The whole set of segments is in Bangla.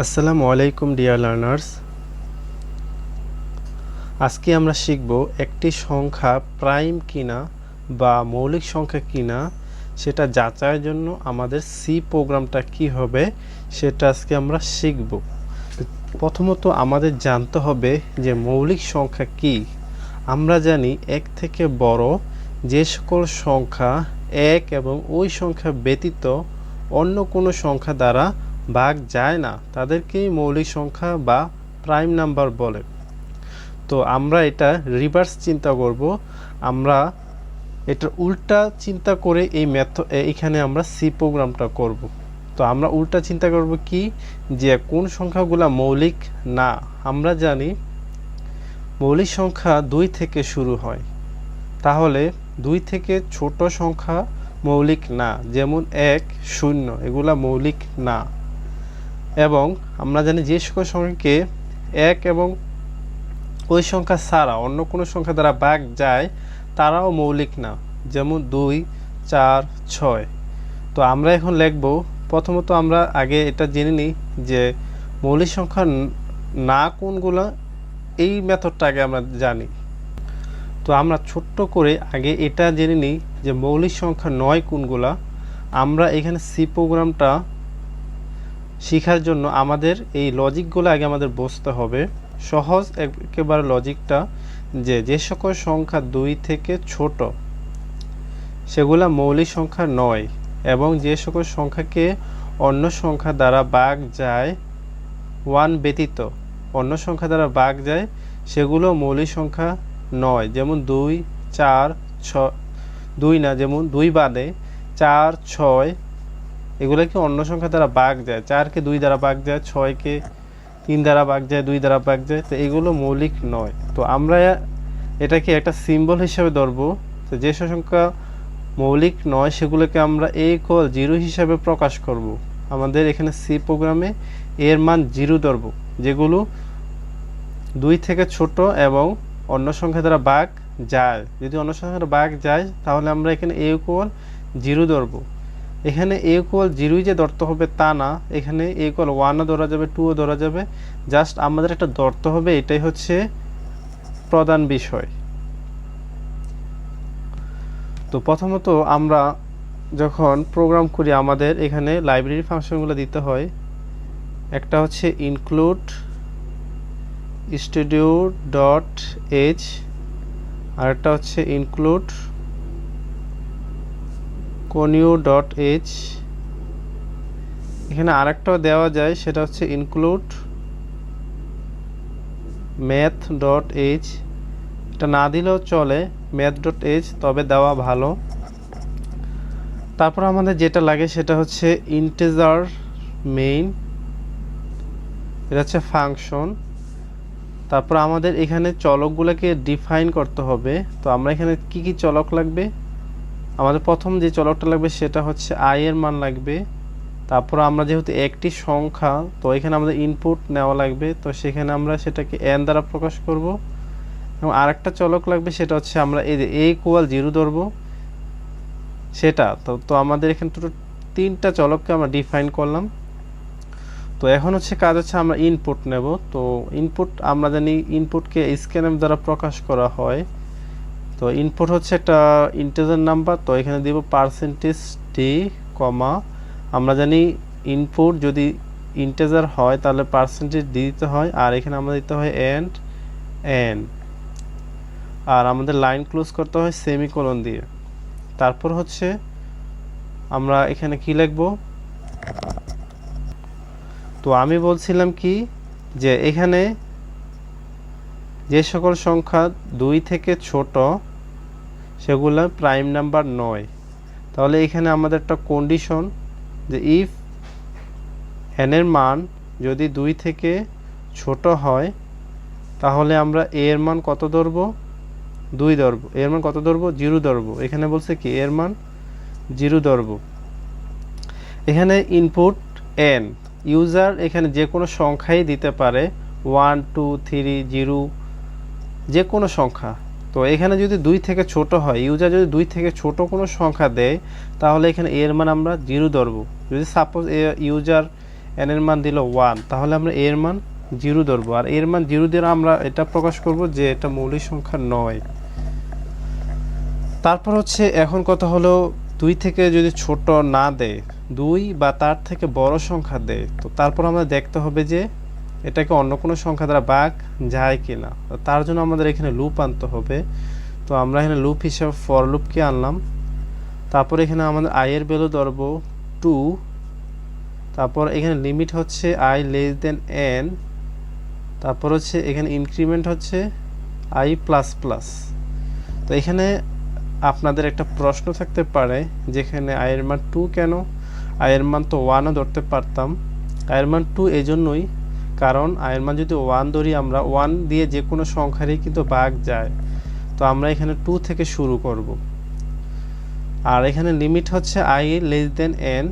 আসসালামু আলাইকুম, ডিয়ার লার্নার্স। আজকে আমরা শিখব একটি সংখ্যা প্রাইম কিনা বা মৌলিক সংখ্যা কিনা, সেটা যাচাইয়ের জন্য আমাদের সি প্রোগ্রামটা কি হবে সেটা আজকে আমরা শিখব। প্রথমত আমাদের জানতে হবে যে মৌলিক সংখ্যা কি। আমরা জানি এক থেকে বড় যে সকল সংখ্যা এক এবং ওই সংখ্যা ব্যতীত অন্য কোনো সংখ্যা দ্বারা ভাগ যায় না, তাদেরকেই মৌলিক সংখ্যা বা প্রাইম নাম্বার বলে। তো আমরা এটা রিভার্স চিন্তা করব। আমরা এটার উল্টা চিন্তা করে এই ম্যাথ এইখানে আমরা সি প্রোগ্রামটা করব। তো আমরা উল্টা চিন্তা করব কি? যে কোন সংখ্যাগুলো মৌলিক? না, আমরা জানি মৌলিক সংখ্যা দুই থেকে শুরু হয়। তাহলে দুই থেকে ছোট সংখ্যা মৌলিক না, যেমন এক, শূন্য, এগুলা মৌলিক না। এবং আমরা জানি যে সকল সংখ্যাকে এক এবং ওই সংখ্যা ছাড়া অন্য কোনো সংখ্যা দ্বারা ভাগ যায়, তারাও মৌলিক না। যেমন দুই, চার, ছয়। তো আমরা এখন লিখব, প্রথমত আমরা আগে এটা জেনে নিই যে মৌলিক সংখ্যা না কোনগুলো, এই মেথডটা আগে আমরা জানি। তো আমরা ছোট্ট করে আগে এটা জেনে নিই যে মৌলিক সংখ্যা নয় কোনগুলা। আমরা এখানে সি প্রোগ্রামটা শেখার জন্য আমাদের এই লজিকগুলো আগে আমাদের বুঝতে হবে। সহজ একেবারে লজিকটা যে যে সকল সংখ্যা দুই থেকে ছোট, সেগুলা মৌলিক সংখ্যা নয় এবং যে সকল সংখ্যাকে অন্য সংখ্যা দ্বারা বাঘ যায় ওয়ান ব্যতীত অন্য সংখ্যা দ্বারা বাঘ যায়, সেগুলো মৌলিক সংখ্যা নয়। যেমন দুই, চার ছ দুই না, যেমন দুই বাদে চার, ছয় এগুলোকে অন্য সংখ্যা দ্বারা বাঘ যায়? চারকে দুই দ্বারা বাঘ যায়, ছয়কে তিন দ্বারা বাঘ যায়, দুই দ্বারা বাঘ যায়, তো এগুলো মৌলিক নয়। তো আমরা এটাকে একটা সিম্বল হিসাবে ধরবো। তো যে সংখ্যা মৌলিক নয়, সেগুলোকে আমরা এ কল জিরো হিসাবে প্রকাশ করব। আমাদের এখানে সি প্রোগ্রামে এর মান জিরো ধরবো, যেগুলো দুই থেকে ছোট এবং অন্য সংখ্যা দ্বারা বাঘ যায়। যদি অন্য সংখ্যা দ্বারা বাঘ যায়, তাহলে আমরা এখানে এ কোয়াল জিরো ধরবো। এখানে এ কোয়াল জিরোই যে ধরতে হবে তা না। এখানে এ কোয়াল ওয়ানও ধরা যাবে টুও ধরা যাবে। জাস্ট আমাদের একটা ধরতে হবে, এটাই হচ্ছে প্রধান বিষয়। তো প্রথমত আমরা যখন প্রোগ্রাম করি, আমাদের এখানে লাইব্রেরি ফাংশনগুলো দিতে হয়। একটা হচ্ছে ইনক্লুড স্টুডিও ডট এইচ আরেকটা হচ্ছে ইনক্লুড কনিউ ডট এইচ এখানে আরেকটাও দেওয়া যায়, সেটা হচ্ছে ইনক্লুড ম্যাথ ডট এইচ এটা না দিলেও চলে ম্যাথ ডট এইচ তবে দেওয়া ভালো। তারপর আমাদের যেটা লাগে সেটা হচ্ছে ইন্টেজার মেইন এটা হচ্ছে ফাংশন তারপর আমাদের এখানে চলকগুলোকে ডিফাইন করতে হবে। তো আমরা এখানে কি কি চলক লাগবে? আমাদের প্রথম যে চলকটা লাগবে সেটা হচ্ছে আই এর মান লাগবে। তারপর আমরা যেহেতু একটি সংখ্যা, তো এখানে আমাদের ইনপুট নেওয়া লাগবে। তো সেখানে আমরা সেটাকে এন দ্বারা প্রকাশ করব। এবং আরেকটা চলক লাগবে, সেটা হচ্ছে আমরা এই যে এ কোয়াল জিরো ধরবো। সেটা, তো তো আমাদের এখানে দুটো তিনটা চলককে আমরা ডিফাইন করলাম। তো এখন হচ্ছে কাজ হচ্ছে আমরা ইনপুট নেব। তো ইনপুট আমরা জানি ইনপুটকে স্ক্যানএম দ্বারা প্রকাশ করা হয়। তো ইনপুট হচ্ছে একটা ইন্টেজার নাম্বার তো এখানে দিব পার্সেন্টেজ টি কমা আমরা জানি ইনপুট যদি ইন্টেজার হয় তাহলে পার্সেন্টেজ ডি দিতে হয়, আর এখানে আমরা দিতে হয় এন্ড এন আর আমাদের লাইন ক্লোজ করতে হয় সেমিকোলন দিয়ে। তারপর হচ্ছে আমরা এখানে কি লিখব? তো আমি বলছিলাম কি যে এখানে যে সকল সংখ্যা দুই থেকে ছোট সেগুলো প্রাইম নাম্বার নয়। তাহলে এখানে আমাদের একটা কন্ডিশন যে ইফ এনের মান যদি দুই থেকে ছোট হয়, তাহলে আমরা এ এর মান কত ধরব? দুই ধরব। এর মান কত ধরব? জিরো ধরব। এখানে বলছে কি? এর মান জিরো ধরব। এখানে ইনপুট এন ইউজার এখানে যে কোনো সংখ্যাই দিতে পারে। ওয়ান টু থ্রি জিরো যে কোনো সংখ্যা। তো এখানে যদি দুই থেকে ছোট হয় ইউজার যদি দুই থেকে ছোট কোনো সংখ্যা দেয়, তাহলে এখানে এর মান আমরা জিরো ধরবো। যদি সাপোজ এ ইউজার এন এর মান দিল ওয়ান তাহলে আমরা এর মান জিরো ধরবো। আর এর মান জিরো দিয়ে আমরা এটা প্রকাশ করব যে এটা মৌলিক সংখ্যা নয়। তারপর হচ্ছে এখন কথা হলো দুই থেকে যদি ছোট না দেয়, দুই বা তার থেকে বড় সংখ্যা দেয়, তো তারপর আমরা দেখতে হবে যে এটাকে অন্য কোনো সংখ্যা দ্বারা বাঘ যায় কি না তার জন্য আমাদের এখানে লুপ আনতে হবে। তো আমরা এখানে লুপ হিসাবে ফর লুপকে আনলাম। তারপর এখানে আমাদের আয়ের ভ্যালু ধরবো টু তারপর এখানে লিমিট হচ্ছে আই লেস দেন এন তারপর হচ্ছে এখানে ইনক্রিমেন্ট হচ্ছে আই প্লাস প্লাস তো এখানে আপনাদের একটা প্রশ্ন থাকতে পারে, যেখানে আয়ের মান টু কেন? আয়ের মান তো ওয়ানও ধরতে পারতাম। আয়ের মান টু এই জন্যই কারণ আয়ের মান যদি ওয়ান ধরি, আমরা ওয়ান দিয়ে যে কোনো সংখ্যারই কিন্তু বাঘ যায়। তো আমরা এখানে টু থেকে শুরু করব। আর এখানে লিমিট হচ্ছে আই লেস দেন এন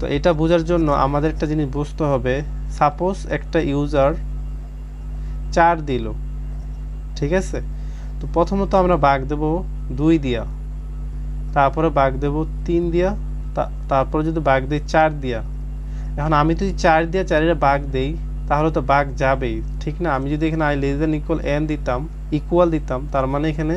তো এটা বোঝার জন্য আমাদের একটা জিনিস বুঝতে হবে। সাপোজ একটা ইউজার চার দিল। ঠিক আছে? তো প্রথমত আমরা বাঘ দেব দুই দিয়া। তারপরে বাঘ দেব তিন দিয়া। তারপরে যদি বাঘ দিই চার দিয়া। এখন আমি যদি চার দিয়ে চারের বাঘ দেই, তাহলে তো বাঘ যাবেই। ঠিক না? আমি যদি এখানে I less than equal N দিতাম ইকুয়াল দিতাম, তার মানে এখানে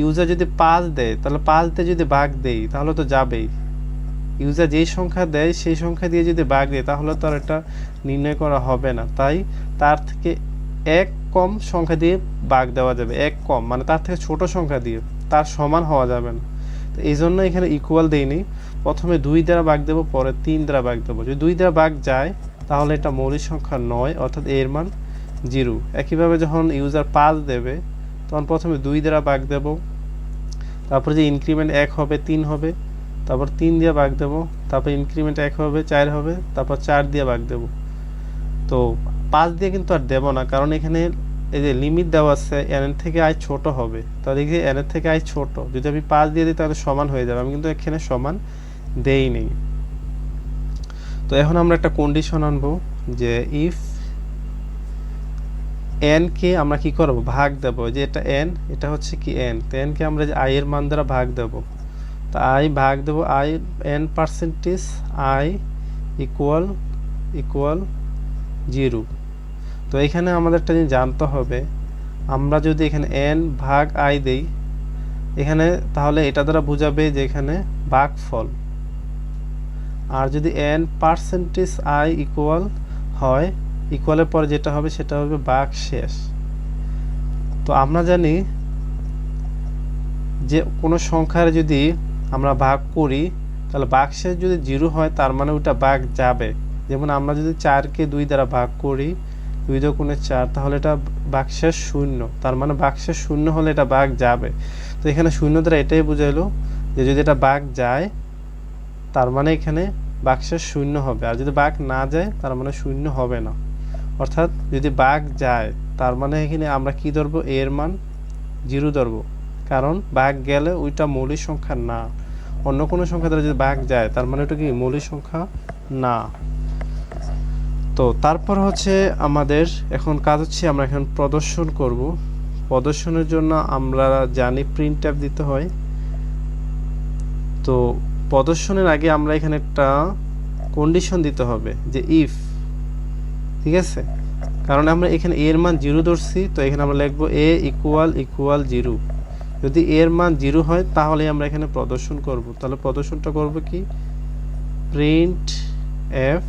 ইউজার যদি পাঁচ দেয়, তাহলে পাঁচ দিয়ে যদি বাঘ দেই, তাহলে তো যাবেই। ইউজার যেই সংখ্যা দেয়, সেই সংখ্যা দিয়ে যদি বাঘ দেয়, তাহলে তো আর এটা নির্ণয় করা হবে না। তাই তার থেকে এক কম সংখ্যা দিয়ে বাঘ দেওয়া যাবে। এক কম মানে তার থেকে ছোট সংখ্যা দিয়ে, তার সমান হওয়া যাবে না। তো এই জন্য এখানে ইকুয়াল দেইনি। প্রথমে দুই দ্বারা বাঘ দেবো, পরে তিন দ্বারা বাঘ দেবো। যদি দুই দ্বারা বাঘ যায়, তাহলে এটা মৌলিক সংখ্যা নয়, অর্থাৎ এর মান জিরো। একইভাবে যখন ইউজার পাঁচ দেবে, তখন প্রথমে দুই দ্বারা বাঘ দেবো, তারপরে যে ইনক্রিমেন্ট এক হবে, তিন হবে, তারপর তিন দিয়ে বাঘ দেবো, তারপর ইনক্রিমেন্ট এক হবে, চার হবে, তারপর চার দিয়ে বাঘ দেবো। তো পাঁচ দিয়ে কিন্তু আর দেবো না, কারণ এখানে এই যে লিমিট দেওয়া আছে এন থেকে আয় ছোট হবে। তাহলে দেখি এন থেকে আয় ছোট। যদি আমি পাঁচ দিয়ে দিই, তাহলে সমান হয়ে যাবে। আমি কিন্তু এখানে সমান দেই নেই। তো এখন আমরা একটা কন্ডিশন আনব যে ইফ এন কে আমরা কি করব? ভাগ দেব। যে এটা এন এটা হচ্ছে কি এন তো এন কে আমরা যে আই এর মান দ্বারা ভাগ দেব। তো আই ভাগ দেব I N percentage I equal equal zero তো এখানে আমাদের একটা জিনিস জানতে হবে, আমরা যদি এখানে এন ভাগ আই দেই, এখানে তাহলে এটা দ্বারা বোঝাবে যে এখানে ভাগফল আর যদি এন পার্সেন্টেজ আই ইকুয়াল হয় ইকুয়ালের পরে যেটা হবে সেটা হবে বাঘ শেষ। তো আমরা জানি যে কোনো সংখ্যার যদি আমরা ভাগ করি, তাহলে বাঘ শেষ যদি জিরো হয়, তার মানে ওটা বাঘ যাবে। যেমন আমরা যদি চারকে দুই দ্বারা ভাগ করি, দুই দোকানে চার, তাহলে এটা বাক্সের শূন্য। তার মানে বাক্সের শূন্য হলে এটা বাঘ যাবে। তো এখানে শূন্য দ্বারা এটাই বোঝাইলো যে যদি এটা বাঘ যায় তার মানে এখানে বাক্সের শূন্য হবে। আর যদি বাঘ না যায়, তার মানে শূন্য হবে না। অর্থাৎ যদি বাঘ যায়, তার মানে এখানে আমরা কি ধরবো? এর মান জিরো ধরবো। কারণ বাঘ গেলে ওইটা মৌলিক সংখ্যা না। অন্য কোনো সংখ্যা দ্বারা যদি বাঘ যায়, তার মানে ওটা কি? মৌলিক সংখ্যা না। তো তারপর হচ্ছে আমাদের এখন কাজ হচ্ছে আমরা এখন প্রদর্শন করব। প্রদর্শনের জন্য আমরা জানি প্রিন্ট ট্যাব দিতে হয়। তো প্রদর্শনের আগে আমরা এখানে একটা কন্ডিশন দিতে হবে যে ইফ ঠিক আছে? কারণ আমরা এখানে এর মান জিরো ধরছি, তো এখানে আমরা লিখব এ ইকুয়াল ইকুয়াল জিরো যদি এর মান জিরো হয়, তাহলে আমরা এখানে প্রদর্শন করব। তাহলে প্রদর্শনটা করব কি? প্রিন্ট এফ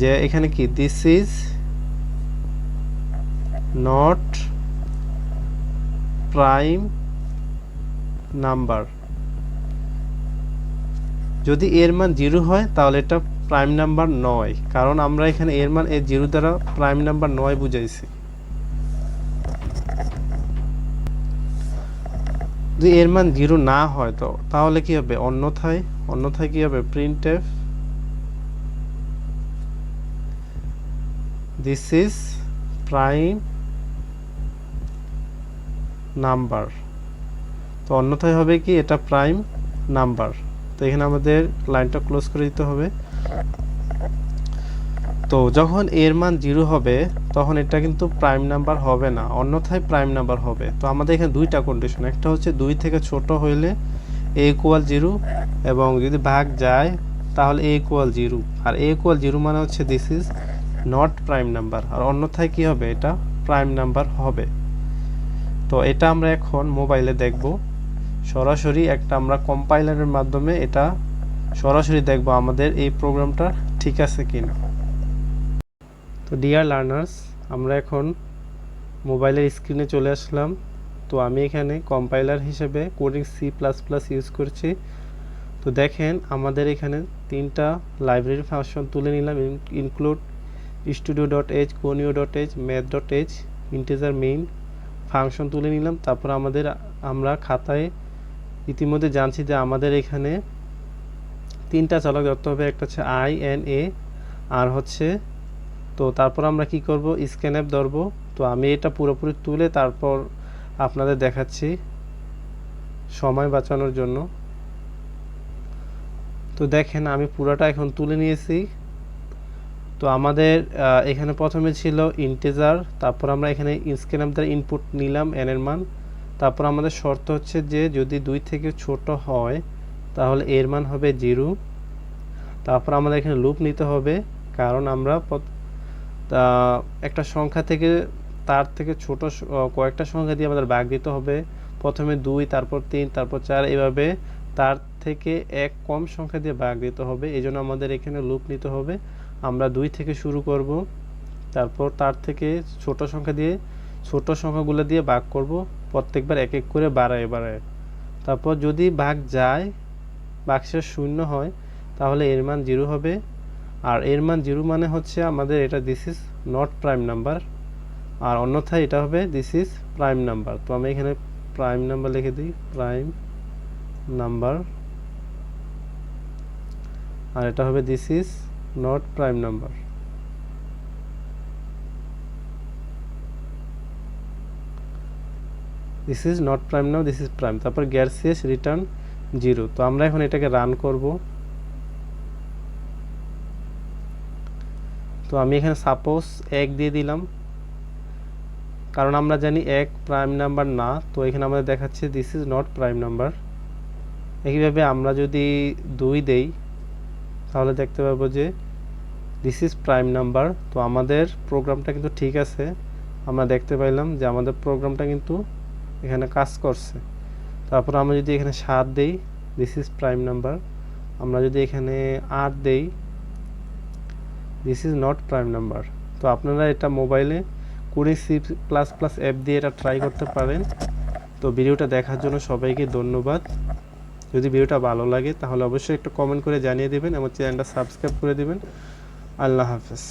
যে এখানে কি? This is not prime number যদি এর মান জিরো হয়, তাহলে এটা প্রাইম নাম্বার নয়। কারণ আমরা এখানে এর মান এর জিরো দ্বারা প্রাইম নাম্বার নয় বুঝাইছি। যদি এর মান জিরো না হয় তো, তাহলে কি হবে? অন্যথায় অন্যথায় কি হবে? Print F this is prime number তো অন্যথায় হবে কি? এটা প্রাইম নাম্বার তো এখানে আমাদের লাইনটা ক্লোজ করে দিতে হবে। তো যখন এর মান জিরো হবে, তখন এটা কিন্তু প্রাইম নাম্বার হবে না, অন্যথায় প্রাইম নাম্বার হবে। তো আমাদের এখানে দুইটা কন্ডিশন একটা হচ্ছে দুই থেকে ছোট হইলে এ ইকুয়াল জিরো এবং যদি ভাগ যায়, তাহলে এ ইকুয়াল জিরো আর এ ইকুয়াল জিরো মানে হচ্ছে this is not prime number আর অন্যথায় কি হবে? এটা প্রাইম নাম্বার হবে। তো এটা আমরা এখন মোবাইলে দেখব। সরাসরি একটা আমরা কম্পাইলারের মাধ্যমে এটা সরাসরি দেখব আমাদের এই প্রোগ্রামটা ঠিক আছে কি না তো ডিয়ার লার্নার্স আমরা এখন মোবাইলের স্ক্রিনে চলে আসলাম। তো আমি এখানে কম্পাইলার হিসেবে coding C plus plus use করছি। তো দেখেন আমাদের এখানে তিনটা লাইব্রেরি ফাংশন তুলে নিলাম। Include studio dot H conio dot H math dot H integer main function তুলে নিলাম। তারপর আমাদের আমরা খাতায় ইতিমধ্যে জানছি যে আমাদের এখানে তিনটা চালক ধরতে হবে, একটা হচ্ছে আই, এন, এ, আর হচ্ছে তো তারপর আমরা কি করব? স্ক্যান অ্যাপ ধরবো। তো আমি এটা পুরোপুরি তুলে তারপর আপনাদের দেখাচ্ছি সময় বাঁচানোর জন্য। তো দেখেন, আমি পুরোটা এখন তুলে নিয়েছি। তো আমাদের এখানে প্রথমে ছিল ইন্টেজার তারপর আমরা এখানে স্ক্যান অ্যাপ দ্বারা ইনপুট নিলাম এন এর মান। তারপর আমাদের শর্ত হচ্ছে যে যদি দুই থেকে ছোট হয়, তাহলে এর মান হবে জিরো। তারপর আমাদের এখানে লুপ নিতে হবে, কারণ আমরা একটা সংখ্যা থেকে তার থেকে ছোট কয়েকটা সংখ্যা দিয়ে আমাদের বাঘ দিতে হবে। প্রথমে দুই, তারপর তিন, তারপর চার, এভাবে তার থেকে এক কম সংখ্যা দিয়ে বাঘ দিতে হবে। এই জন্য আমাদের এখানে লুপ নিতে হবে। আমরা দুই থেকে শুরু করব, তারপর তার থেকে ছোট সংখ্যা দিয়ে, ছোট সংখ্যাগুলো দিয়ে ভাগ করব। প্রত্যেকবার এক এক করে বাড়ায় বাড়ায়। তারপর যদি ভাগ যায় বাক্সের শূন্য হয়, তাহলে এর মান জিরো হবে। আর এর মান জিরো মানে হচ্ছে আমাদের এটা this is not prime number আর অন্যথায় এটা হবে দিস ইজ প্রাইম নাম্বার তো আমি এখানে প্রাইম নাম্বার লিখে দিই প্রাইম নাম্বার আর এটা হবে this is not prime number this is not prime now this is prime তারপর গ্যারসিয়াস রিটার্ন জিরো তো আমরা এখন এটাকে রান করব। তো আমি এখানে সাপোজ এক দিয়ে দিলাম। কারণ আমরা জানি এক প্রাইম নাম্বার না, তো এখানে আমাদের দেখাচ্ছে this is not prime number একইভাবে আমরা যদি দুই দেই, তাহলে দেখতে পাবো যে দিস ইজ প্রাইম নাম্বার তো আমাদের প্রোগ্রামটা কিন্তু ঠিক আছে। আমরা দেখতে পাইলাম যে আমাদের প্রোগ্রামটা কিন্তু এখানে কাজ করছে। তারপর আমরা যদি এখানে সাত দেই দিস ইজ প্রাইম নাম্বার আমরা যদি এখানে আট দেই this is not prime number তো আপনারা এটা মোবাইলে কুড়ি সি প্লাস প্লাস অ্যাপ দিয়ে এটা ট্রাই করতে পারেন। তো ভিডিওটা দেখার জন্য সবাইকে ধন্যবাদ। যদি ভিডিওটা ভালো লাগে তাহলে অবশ্যই একটা কমেন্ট করে জানিয়ে দেবেন এবং চ্যানেলটা সাবস্ক্রাইব করে দেবেন। আল্লাহ হাফেজ।